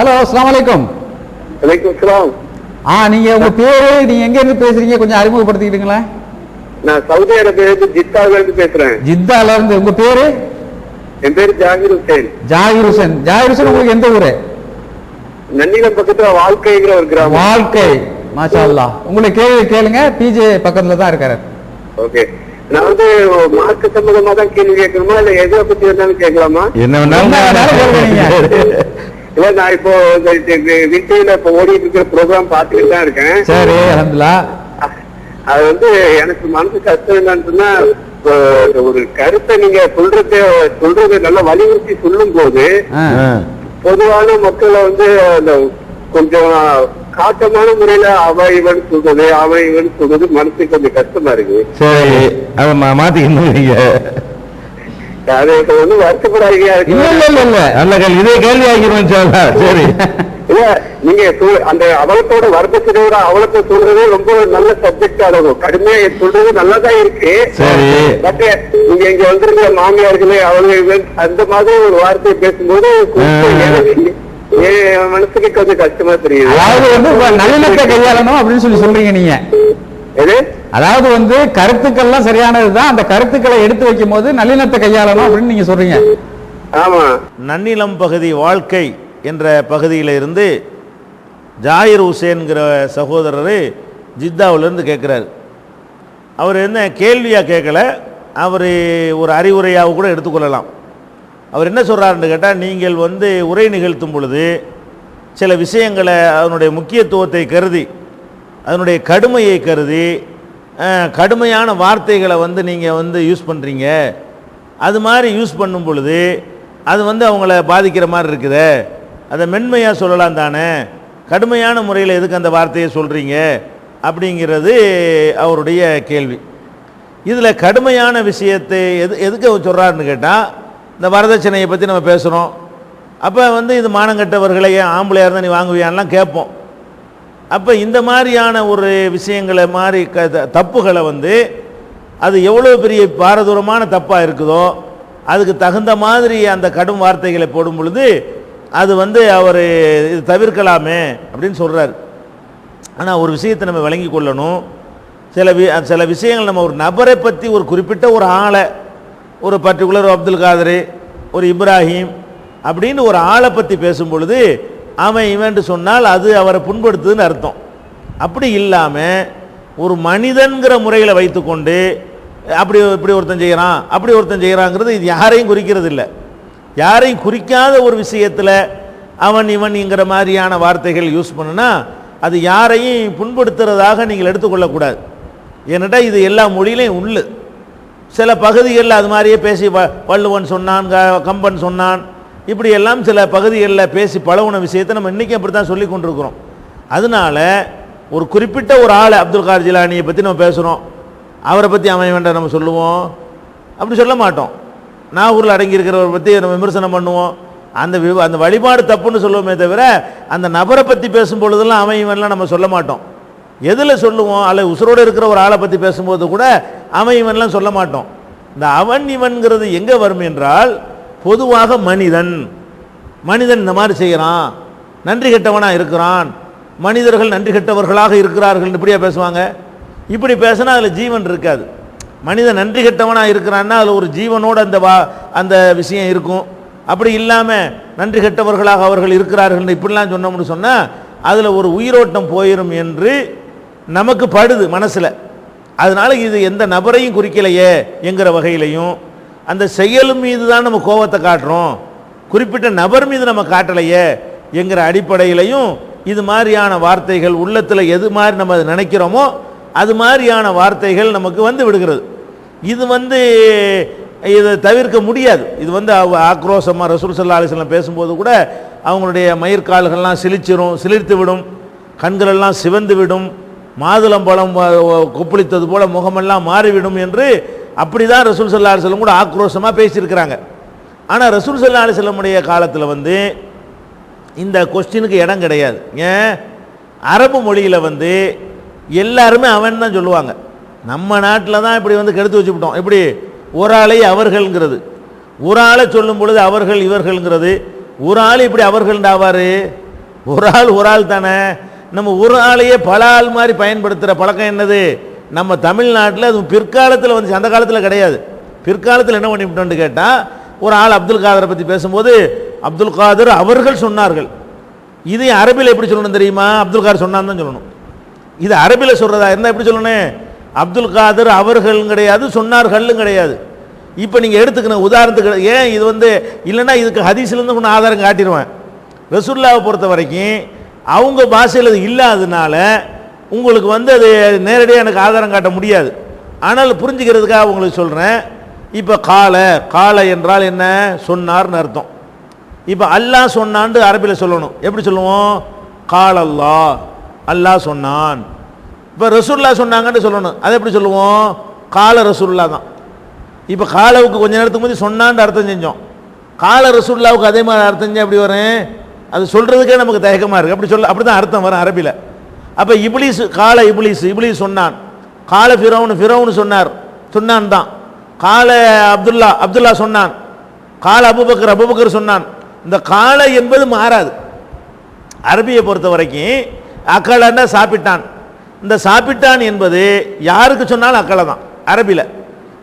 Hello அஸ்ஸலாமு அலைக்கும் வலைக்கம் ஆ நீங்க உங்க பேரு நீங்க எங்க இருந்து பேசுறீங்க? கொஞ்சம் அறிமுகப்படுத்திக்கிட்டுங்களேன் நான் சவுதி அரேபியிலிருந்து ஜித்தாவில இருந்து பேசுறேன். ஜித்தால இருந்து உங்க பேரு? என் பேரு ஜாகிர் ஹுசேன். ஜாகிர் ஹுசேன். ஜாகிர் ஹுசேன் உங்களுக்கு எந்த ஊரு? நன்னிலம் பக்கத்துல வாழ்க்கைங்கிற ஒரு கிராமம். வாழ்க்கை. மாஷா அல்லாஹ் உங்களை கேள்வி கேளுங்க. பிஜே பக்கத்துல தான் இருக்காரு. ஓகே. நான் வந்து மார்க்க சம்பந்தமா தான் கேள்வி கேட்கணுமா? இல்ல எதை பத்தி வேணாலும் கேட்கலாமா? என்ன வேணாலும் இல்ல நான் இப்போ விட்டையில இப்ப ஓடிட்டு இருக்கிற ப்ரோக்ராம் பார்த்துட்டு தான் இருக்கேன். சரி அல்ஹம்துலில்லாஹ் அது வந்து எனக்கு மனசு கஷ்டம் என்னன்னு சொன்னா ஒரு கருத்தை நீங்க சொல்றது சொல்றது நல்லா வலியுறுத்தி சொல்லும் போது. பொதுவான மக்களை வந்து அந்த கொஞ்சம் காட்டமான முறையில அவ இவன் சொல்றது அவன் இவன் சொல்றது மனசுக்கு கொஞ்சம் கஷ்டமா இருக்கு. சரி மாத்திக்கணும் நீங்க நல்ல அந்த அவலத்தோட வர்க்கத்தினோட அவலத்தை சொல்றது ரொம்ப நல்ல சப்ஜெக்ட் ஆகும் கடுமையா சொல்றது நல்லாதான் இருக்கு. பட் நீங்க இங்க வந்திருக்கிற மாமியார்களே அவங்க அந்த மாதிரி ஒரு வார்த்தையை பேசும்போது மனசுக்கு கொஞ்சம் கஷ்டமா தெரியுது. அதாவது வந்து இப்ப நல்லிணத்தை கையாளணும் அப்படின்னு சொல்லி சொல்றீங்க நீங்க. எது? அதாவது வந்து கருத்துக்கள்லாம் சரியானதுதான். அந்த கருத்துக்களை எடுத்து வைக்கும் போது நல்லிணத்தை கையாளணும் அப்படின்னு நீங்க சொல்றீங்க. ஆமா. நன்னிலம் பகுதி வாழ்க்கை என்ற பகுதியில் இருந்து ஜாயிர் ஹுசேன்கிற சகோதரர் ஜித்தாவிலேருந்து கேட்குறாரு அவர் என்ன கேள்வியாக கேட்கல அவர் ஒரு அறிவுரையாக கூட எடுத்துக்கொள்ளலாம் அவர் என்ன சொல்கிறாருன்னு கேட்டால் நீங்கள் வந்து உரை நிகழ்த்தும் பொழுது சில விஷயங்களை அதனுடைய முக்கியத்துவத்தை கருதி அதனுடைய கடுமையை கருதி கடுமையான வார்த்தைகளை வந்து நீங்கள் வந்து யூஸ் பண்ணுறீங்க அது மாதிரி யூஸ் பண்ணும் பொழுது அது வந்து அவங்கள பாதிக்கிற மாதிரி இருக்குது. அதை மென்மையாக சொல்லலாம் தானே. கடுமையான முறையில் எதுக்கு அந்த வார்த்தையை சொல்கிறீங்க அப்படிங்கிறது அவருடைய கேள்வி. இதில் கடுமையான விஷயத்தை எது எதுக்கு அவர் சொல்கிறாருன்னு கேட்டால் இந்த வரதட்சணையை பற்றி நம்ம பேசுகிறோம் அப்போ வந்து இது மானங்கட்டவர்களை ஏன் ஆம்பளையாக இருந்தால் நீ வாங்குவியான்லாம் கேட்போம். அப்போ இந்த மாதிரியான ஒரு விஷயங்களை மாதிரி க த- தப்புகளை வந்து அது எவ்வளோ பெரிய பாரதூரமான தப்பாக இருக்குதோ அதுக்கு தகுந்த மாதிரி அந்த கடும் வார்த்தைகளை போடும் பொழுது அது வந்து அவர் இது தவிர்க்கலாமே அப்படின்னு சொல்கிறார் ஆனால் ஒரு விஷயத்தை நம்ம விளங்கி கொள்ளணும். சில வி சில விஷயங்கள் நம்ம ஒரு நபரை பற்றி ஒரு குறிப்பிட்ட ஒரு ஆளை ஒரு பர்டிகுலர் அப்துல் காதர் ஒரு இப்ராஹிம் அப்படின்னு ஒரு ஆளை பற்றி பேசும் பொழுது அவன் இவன்ட்டு சொன்னால் அது அவரை புண்படுத்துதுன்னு அர்த்தம். அப்படி இல்லாமல் ஒரு மனிதன்கிற முறையில் வைத்துக்கொண்டு அப்படி இப்படி ஒருத்தன் செய்கிறான் அப்படி ஒருத்தன் செய்கிறாங்கிறது இது யாரையும் குறிக்கிறது இல்லை யாரையும் குறிக்காத ஒரு விஷயத்தில் அவன் இவன்ங்கிற மாதிரியான வார்த்தைகள் யூஸ் பண்ணுனா அது யாரையும் புண்படுத்துறதாக நீங்கள் எடுத்துக்கொள்ளக்கூடாது. ஏன்னாட்டா இது எல்லா மொழியிலையும் உள்ளு சில பகுதிகளில் அது மாதிரியே பேசி வ- வள்ளுவன் சொன்னான் க- கம்பன் சொன்னான் இப்படி எல்லாம் சில பகுதிகளில் பேசி பழகுன விஷயத்தை நம்ம இன்றைக்கி அப்படி தான் சொல்லி கொண்டிருக்கிறோம். அதனால ஒரு குறிப்பிட்ட ஒரு ஆள் அப்துல் கார் ஜிலானியை பற்றி நம்ம பேசுகிறோம் அவரை பற்றி அவன் வேண்டாம் நம்ம சொல்லுவோம். அப்படி சொல்ல மாட்டோம். நாகூரில் அடங்கியிருக்கிறவரை பற்றி நம்ம விமர்சனம் பண்ணுவோம். அந்த வி- அந்த வழிபாடு தப்புன்னு சொல்லுவோமே தவிர அந்த நபரை பற்றி பேசும் பொழுதெல்லாம் அவன் இவன்லாம் நம்ம சொல்ல மாட்டோம். எதில் சொல்லுவோம்? அல்ல உசுரோடு இருக்கிற ஒரு ஆளை பற்றி பேசும்போது கூட அவன் இவன்லாம் சொல்ல மாட்டோம். இந்த அவன் இவன்கிறது எங்கே வரும் என்றால் பொதுவாக மனிதன் மனிதன் இந்த மாதிரி செய்கிறான் நன்றி கெட்டவனாக இருக்கிறான் மனிதர்கள் நன்றி கெட்டவர்களாக இருக்கிறார்கள் இப்படியா பேசுவாங்க? இப்படி பேசினா அதில் ஜீவன் இருக்காது. மனிதன் நன்றி கெட்டவனாக இருக்கிறான்னா அதில் ஒரு ஜீவனோட அந்த வா அந்த விஷயம் இருக்கும். அப்படி இல்லாமல் நன்றி கெட்டவர்களாக அவர்கள் இருக்கிறார்கள் இப்படிலாம் சொன்னோம்னு சொன்னால் அதில் ஒரு உயிரோட்டம் போயிடும் என்று நமக்கு படுது மனசில். அதனால் இது எந்த நபரையும் குறிக்கலையே என்கிற வகையிலையும் அந்த செயல் மீது தான் நம்ம கோபத்தை காட்டுறோம். குறிப்பிட்ட நபர் மீது நம்ம காட்டலையே என்கிற அடிப்படையிலையும் இது மாதிரியான வார்த்தைகள் உள்ளத்தில் எது மாதிரி நம்ம அதை நினைக்கிறோமோ அது மாதிரியான வார்த்தைகள் நமக்கு வந்து விடுகிறது. இது வந்து இதை தவிர்க்க முடியாது. இது வந்து அவ ஆக்ரோஷமாக ரசூல் சல்லா அலிஸ்லாம் பேசும்போது கூட அவங்களுடைய மயிர்கால்கள்லாம் சிலிச்சிரும் சிலிர்த்து விடும் கண்களெல்லாம் சிவந்து விடும் மாதுளம்பழம் கொப்பளித்தது போல முகமெல்லாம் மாறிவிடும் என்று அப்படி தான் ரசூல் சல்லா அலிஸ்லம் கூட ஆக்ரோஷமாக பேசியிருக்கிறாங்க. ஆனால் ரசூல் சல்லா அலிஸ்லமுடைய காலத்தில் வந்து இந்த கொஸ்டினுக்கு இடம் கிடையாது. ஏன்? அரபு மொழியில் வந்து எல்லாருமே அவன் தான் சொல்லுவாங்க. நம்ம நாட்டில் தான் இப்படி வந்து கெடுத்து வச்சுக்கிட்டோம் இப்படி ஒரு ஆளை அவர்கள்ங்கிறது. ஒரு ஆளை சொல்லும் பொழுது அவர்கள் இவர்கள்ங்கிறது. ஒரு ஆள் இப்படி அவர்கள் ஆவார்? ஒரு ஆள் ஒரு ஆள் தானே. நம்ம ஒரு ஆளையே பல ஆள் மாதிரி பயன்படுத்துகிற பழக்கம் என்னது? நம்ம தமிழ்நாட்டில் அது பிற்காலத்தில் வந்துச்சு அந்த காலத்தில் கிடையாது. பிற்காலத்தில் என்ன பண்ணிவிட்டோம்னு கேட்டால் ஒரு ஆள் அப்துல் காதரை பற்றி பேசும்போது அப்துல் காதர் அவர்கள் சொன்னார்கள். இது அரபியில் எப்படி சொல்லணும் தெரியுமா? அப்துல் காதர் சொன்னான்னு தான் சொல்லணும். இது அரபியில் சொல்கிறதா இருந்தால் எப்படி சொல்லணும்? அப்துல் காதர் அவர்களும் கிடையாது சொன்னார்களும் கிடையாது. இப்போ நீங்கள் எடுத்துக்கணும் உதாரணத்துக்கு ஏன் இது வந்து இல்லைன்னா இதுக்கு ஹதீஸ்லேருந்து ஒன்று ஆதாரம் காட்டிடுவேன். ரசுல்லாவை பொறுத்த வரைக்கும் அவங்க பாஷையில் அது இல்லாததுனால உங்களுக்கு வந்து அது நேரடியாக எனக்கு ஆதாரம் காட்ட முடியாது. ஆனால் புரிஞ்சுக்கிறதுக்காக உங்களுக்கு சொல்கிறேன் இப்போ கால கால என்றால் என்ன? சொன்னார்னு அர்த்தம். இப்போ அல்லாஹ் சொன்னான்னு அரபியில் சொல்லணும். எப்படி சொல்லுவோம்? கால் அல்லாஹ் அல்லாஹ் சொன்னான். இப்போ ரசூல்லா சொன்னாங்கன்னு சொல்லணும். அதை எப்படி சொல்லுவோம்? கால ரசூல்லா தான். இப்போ காலவுக்கு கொஞ்ச நேரத்துக்கு முந்தி சொன்னான்னு அர்த்தம் செஞ்சோம். கால ரசூல்லாவுக்கு அதே மாதிரி அர்த்தம் செஞ்சு எப்படி வரும்? அது சொல்கிறதுக்கே நமக்கு தயக்கமாக இருக்குது அப்படி சொல்ல அப்படி தான் அர்த்தம் வரும் அரபியில் அப்போ இப்ளீஸ் கால இப்ளீஸ் இப்ளீஸ் சொன்னான். கால ஃபிரௌன் ஃபிரௌன் சொன்னார். சொன்னான் தான். கால அப்துல்லா அப்துல்லா சொன்னான். கால அபுபக்கர் அபுபக்கர் சொன்னான். இந்த கால என்பது மாறாது. அரபியை பொறுத்த வரைக்கும் அக்களைன்னா சாப்பிட்டான். இந்த சாப்பிட்டான் என்பது யாருக்கு சொன்னாலும் அக்களை தான். அரபியில்.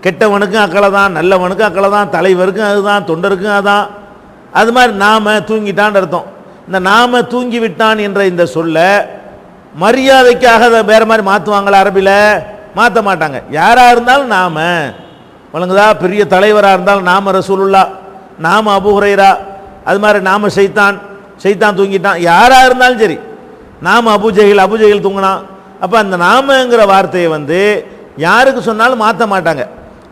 கெட்டவனுக்கும் அக்கலை தான் நல்லவனுக்கும் அக்களை தான் தலைவருக்கும் அதுதான் தொண்டருக்கும் அதுதான் அது மாதிரி நாம தூங்கிட்டான் அர்த்தம். இந்த நாம தூங்கி விட்டான் என்ற இந்த சொல்லை மரியாதைக்காக அதை வேறு மாதிரி மாற்றுவாங்களா அரபியில் மாற்ற மாட்டாங்க. யாராக இருந்தாலும் நாம். வழங்குதா? பெரிய தலைவராக இருந்தாலும் நாம ரசூலுல்லா நாம் அபுஹுரைரா அது மாதிரி நாம செய்தான் செய்தான் தூங்கிட்டான். யாராக இருந்தாலும் சரி நாம் அபுஜெயில் அபுஜெயில் தூங்கினான். அப்போ அந்த நாமங்கிற வார்த்தையை வந்து யாருக்கு சொன்னாலும் மாற்ற மாட்டாங்க.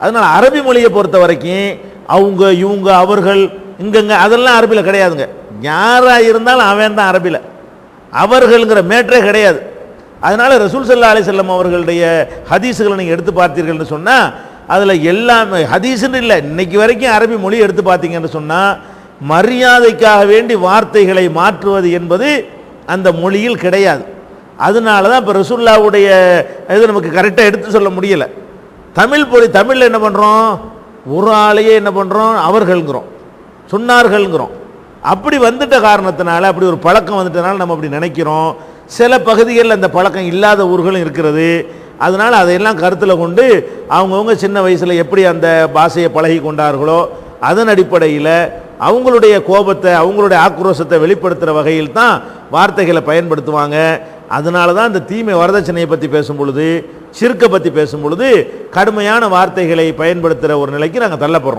அதனால் அரபி மொழியை பொறுத்த வரைக்கும் அவங்க இவங்க அவர்கள் இங்கங்க அதெல்லாம் அரபியில் கிடையாதுங்க. யாராக இருந்தாலும் அவன் தான் அரபியில் அவர்கள்ங்கிற மேட்டரே கிடையாது. அதனால் ரசூல் சல்லா அலி செல்லம் அவர்களுடைய ஹதீஸுகளை நீங்கள் எடுத்து பார்த்தீர்கள்னு சொன்னால் அதில் எல்லாமே ஹதீஸுன்னு இல்லை இன்னைக்கு வரைக்கும் அரபி மொழி எடுத்து பார்த்தீங்கன்னு சொன்னால் மரியாதைக்காக வேண்டி வார்த்தைகளை மாற்றுவது என்பது அந்த மொழியில் கிடையாது. அதனால தான் இப்போ ரசூல்லாவுடைய இது நமக்கு கரெக்டாக எடுத்து சொல்ல முடியலை. தமிழ் பொழி தமிழில் என்ன பண்ணுறோம் ஒரு ஆளையே என்ன பண்ணுறோம் அவர்கள்ங்கிறோம். சொன்னார்கள்ங்கிறோம். அப்படி வந்துட்ட காரணத்தினால அப்படி ஒரு பழக்கம் வந்துட்டனால நம்ம அப்படி நினைக்கிறோம். சில பகுதிகளில் அந்த பழக்கம் இல்லாத ஊர்களும் இருக்கிறது. அதனால் அதையெல்லாம் கருத்தில் கொண்டு அவங்கவுங்க சின்ன வயசில் எப்படி அந்த பாஷையை பழகி கொண்டார்களோ அதன் அடிப்படையில் அவங்களுடைய கோபத்தை அவங்களுடைய ஆக்ரோஷத்தை வெளிப்படுத்துகிற வகையில் தான் வார்த்தைகளை பயன்படுத்துவாங்க. அதனால தான் இந்த தீமை வரதட்சணையை பற்றி பேசும் பொழுது சிறுக்கை பற்றி பேசும் பொழுது கடுமையான வார்த்தைகளை பயன்படுத்துகிற ஒரு நிலைக்கு நாங்கள் தள்ளப்படுறோம்.